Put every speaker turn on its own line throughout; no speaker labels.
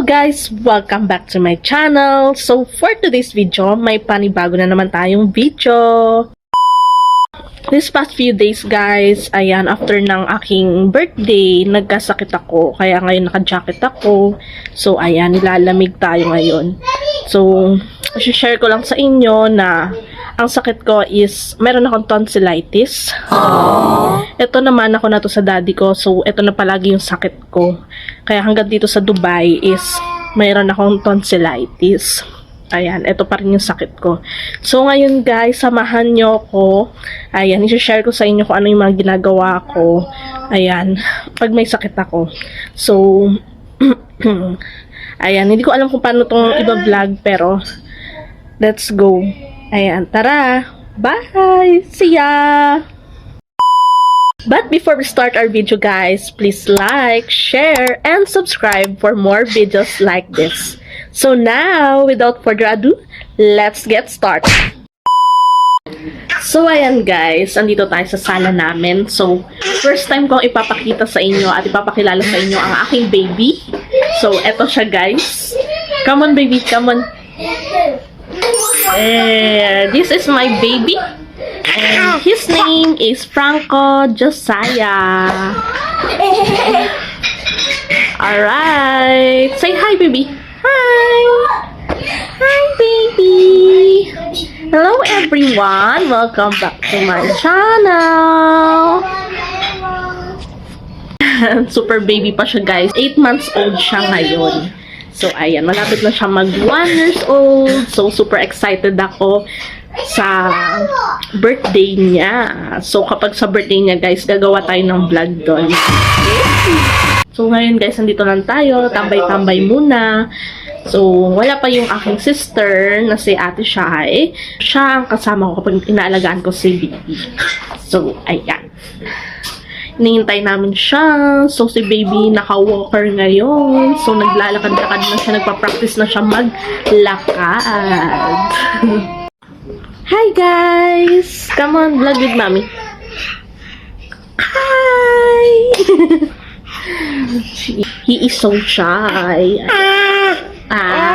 Guys! Welcome back to my channel. So for today's video, may panibago na naman tayong video. This past few days guys, ayan, after ng aking birthday, nagkasakit ako. Kaya ngayon naka-jacket ako. So ayan, nilalamig tayo ngayon. So, share ko lang sa inyo na ang sakit ko is, meron akong tonsillitis. Ito naman ako na to sa daddy ko. So, ito na palagi yung sakit ko. Kaya hanggang dito sa Dubai is mayroon akong tonsillitis. Ayan, ito pa rin yung sakit ko. So, ngayon guys, samahan nyo ko. Ayan, isi-share ko sa inyo kung ano yung mga ginagawa ko. Ayan, pag may sakit ako. So, ayan, hindi ko alam kung paano tong iba-vlog, pero let's go. Ayan, tara! Bye! See ya! But before we start our video guys, please like, share, and subscribe for more videos like this. So now, without further ado, let's get started. So ayan guys, andito tayo sa sala namin. So, first time kong ipapakita sa inyo at ipapakilala sa inyo ang aking baby. So, eto siya guys. Come on baby, come on. Eh, this is my baby. And his name is Franco Josiah. Alright. Say hi, baby. Hi. Hi, baby. Hello, everyone. Welcome back to my channel. Super baby pa siya, guys. 8 months old siya ngayon. So, ayan. Malapit na siya mag 1 years old. So, super excited ako sa birthday niya. So, kapag sa birthday niya, guys, gagawa tayo ng vlog doon. So, ngayon, guys, nandito lang tayo. Tambay-tambay muna. So, wala pa yung aking sister na si Ate Shai. Siya ang kasama ko kapag inaalagaan ko si Baby. So, ayan. Hinihintay namin siya. So, si baby naka-walker ngayon. So, naglalakad-lakad na siya. Nagpa-practice na siya maglakad. Hi, guys! Come on, vlog with mommy. Hi! He is so shy. Ah!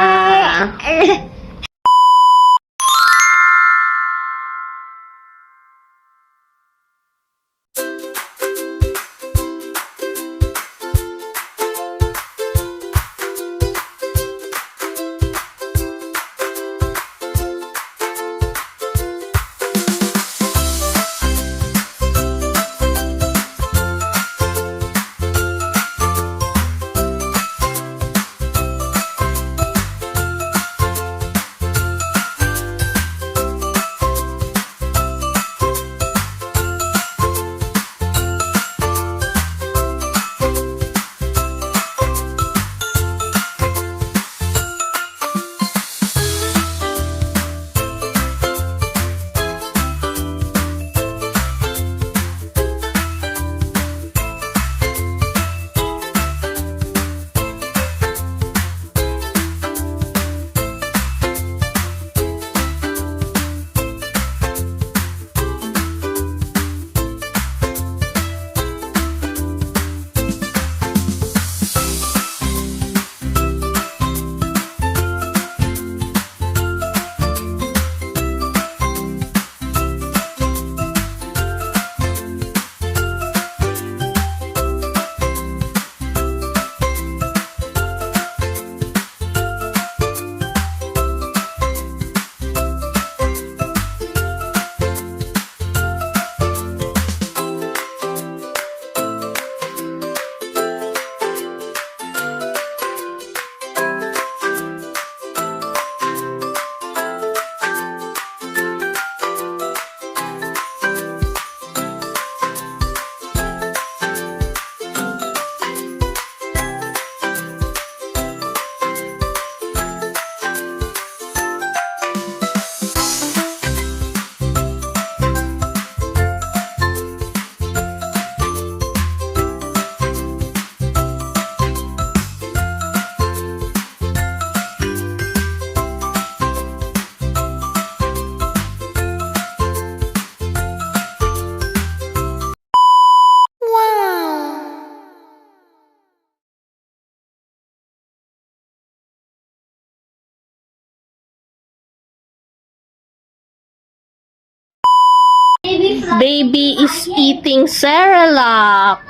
Baby
is eating Cerelac.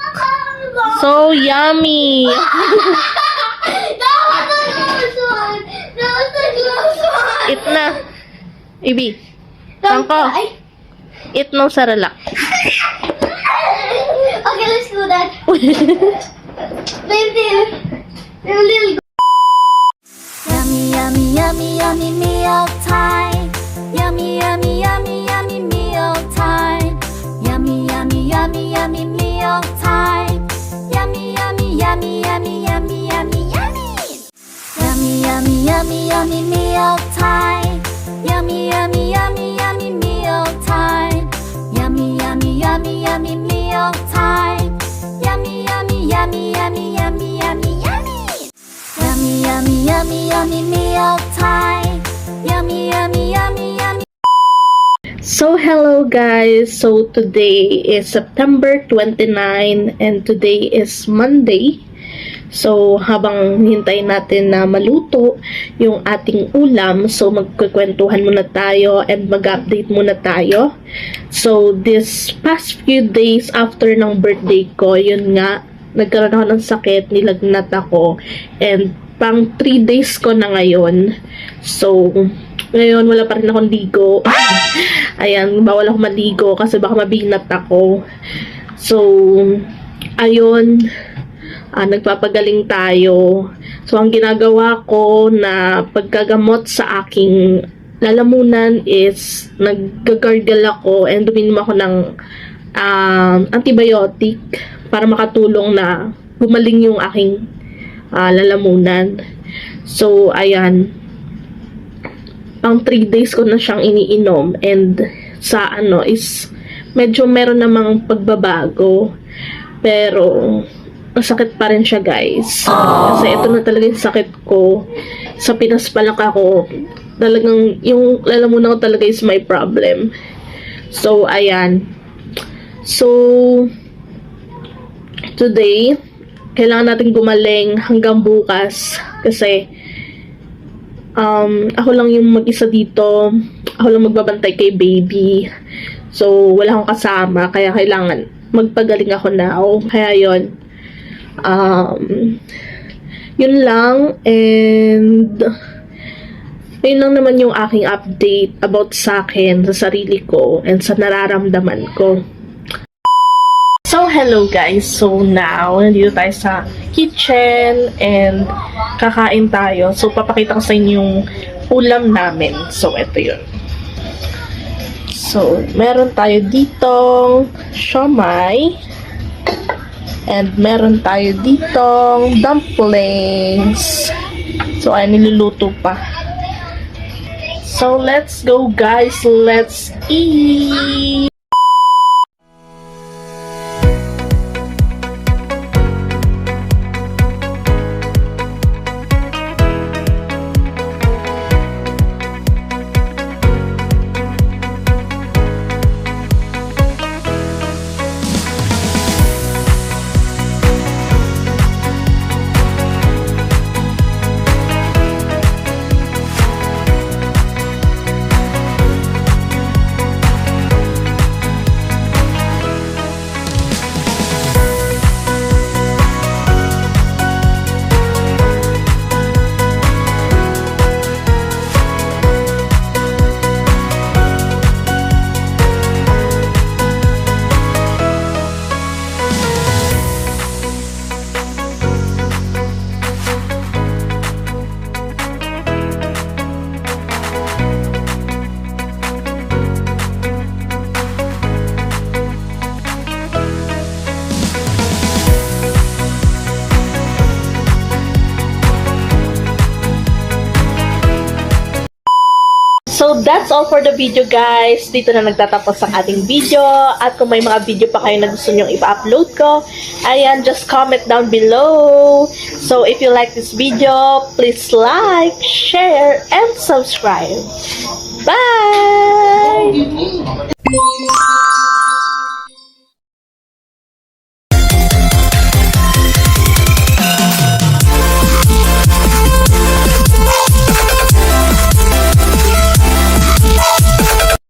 So yummy.
that was the close one. That was the close one.
Eat na. Ibi, Tangko. eat no Cerelac.
Okay, let's do that. Baby, little
Yummy, yummy, yummy, yummy meal time. Yummy, yummy, yummy, yummy, meal time. Yummy, yummy, yummy, yummy meal time. Yummy, yummy, yummy, yummy meal time. Yummy, yummy, yummy, yummy, yummy, yummy, yummy. Yummy, yummy, yummy, yummy meal time. Yummy, yummy, yummy, yummy.
So hello guys. So today is September 29 and today is Monday. So habang hintay natin na maluto yung ating ulam, so magkukwentuhan muna tayo and mag-update muna tayo. So this past few days after ng birthday ko, yun nga, nagkaroon ako ng sakit, nilagnat ako and pang 3 days ko na ngayon. So, ngayon wala pa rin akong ligo. Ayan, bawal ako maligo kasi baka mabinat ako. So, ayun, ah, nagpapagaling tayo. So, ang ginagawa ko na paggagamot sa aking lalamunan is nag-gargle ako and duminom ako ng um, antibiotic para makatulong na gumaling yung aking ah, lalamunan. So, ayan, pang 3 days ko na siyang iniinom and sa ano is medyo meron namang pagbabago pero masakit pa rin siya guys kasi ito na talaga yung sakit ko sa Pinas pa lang ako talagang yung lalamunan ko talaga is my problem so ayan so today kailangan natin gumaling hanggang bukas kasi um, ako lang yung mag-isa dito. Ako lang magbabantay kay baby. So, wala akong kasama. Kaya kailangan magpagaling ako now. Kaya yon Um, yun lang. And, yun lang naman yung aking update about sa akin, sa sarili ko, and sa nararamdaman ko. So, hello guys. So, now, nandito tayo sa kitchen and kakain tayo. So, papakita ko sa inyo yung ulam namin. So, ito yun. So, meron tayo ditong siomay. And meron tayo ditong dumplings. So, ay niluluto pa. So, let's go guys. Let's eat! That's all for the video guys. Dito na nagtatapos ang ating video. At kung may mga video pa kayo na gusto nyong ipa-upload ko, ayan, just comment down below. So if you like this video, please like, share, and subscribe. Bye!